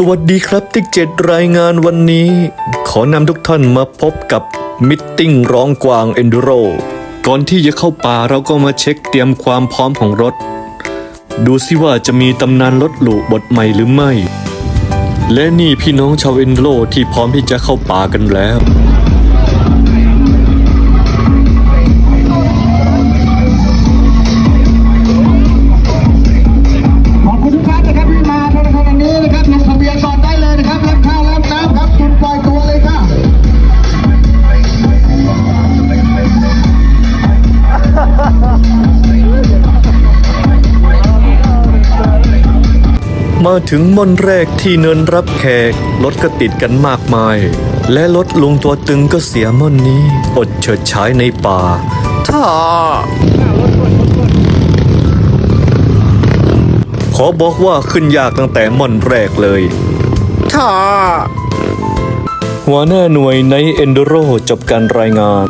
สวัสดีครับที่เจ็ดรายงานวันนี้ ขอนำทุกท่านมาพบกับมิทติ้งร้องกวางเอนดูโรก่อนที่จะเข้าป่าเราก็มาเช็คเตรียมความพร้อมของรถ ดูซิว่าจะมีตำนานรถหลูบทใหม่หรือไม่ และนี่พี่น้องชาวเอนดูโรที่พร้อมที่จะเข้าป่ากันแล้ว มาถึงม่อนแรกที่เนินรับแขกรถก็ติดกันมากมาย และรถลุงตัวตึงก็เสียม่อนนี้ อดเฉิดฉายในป่าท่าขอบอกว่าขึ้นยากตั้งแต่ม่อนแรกเลยท่าหัวหน้าหน่วยในเอนโดโรจบการรายงาน